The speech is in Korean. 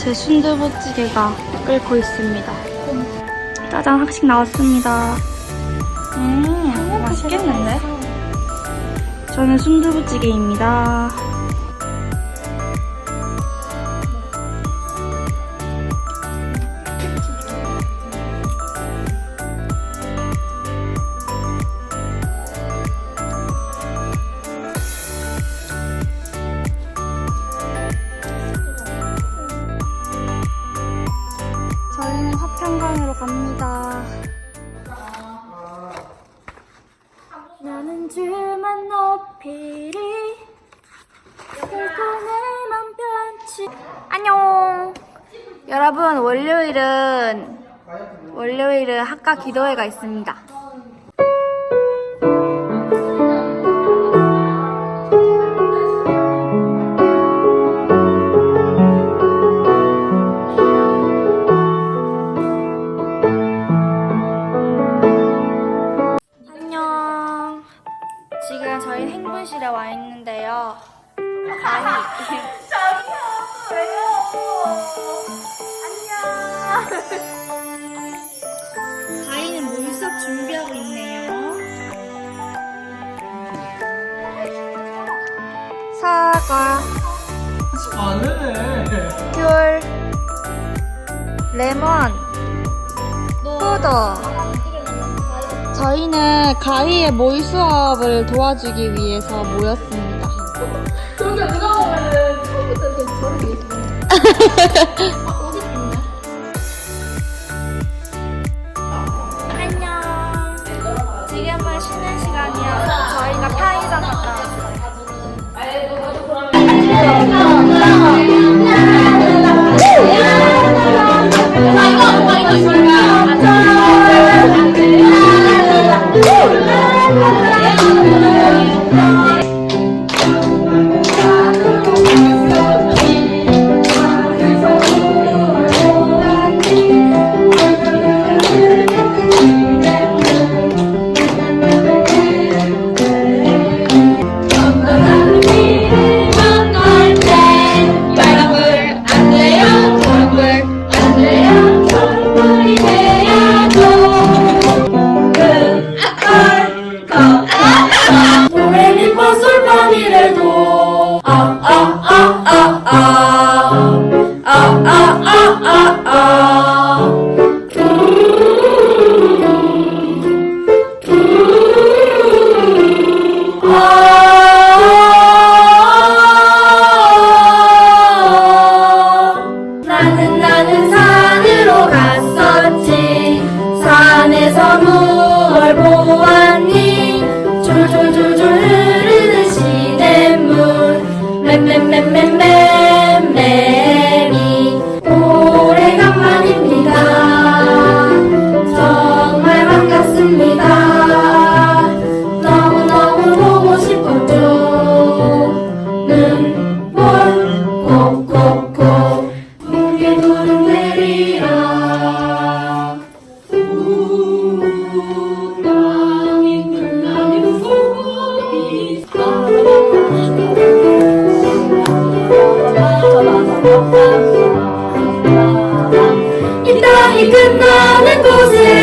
제 순두부찌개가 끓고 있습니다. 짜장 하나씩 나왔습니다. 음, 맛있겠는데? 저는 순두부찌개입니다. 갑니다. 나는 주만 높이리 불꽃에만 편치. 안녕. 여러분 월요일은 월요일은 학과 기도회가 있습니다 행분실에 와 있는데요 가희 안녕 가희는 물 수업 준비하고 있네요 사과 안 해. 귤 레몬 포도 저희는 가희의 모의 수업을 도와주기 위해서 모였습니다. 그런데 누가 보면은 처음부터 이렇게 저를 계시네. 어디 있네? 안녕. 지금은 쉬는 시간이어서 저희가 편의점 갔다 왔어요. 산으로 갔었지. 산에서 무얼 보았 있어 이 땅이 끝나는 곳에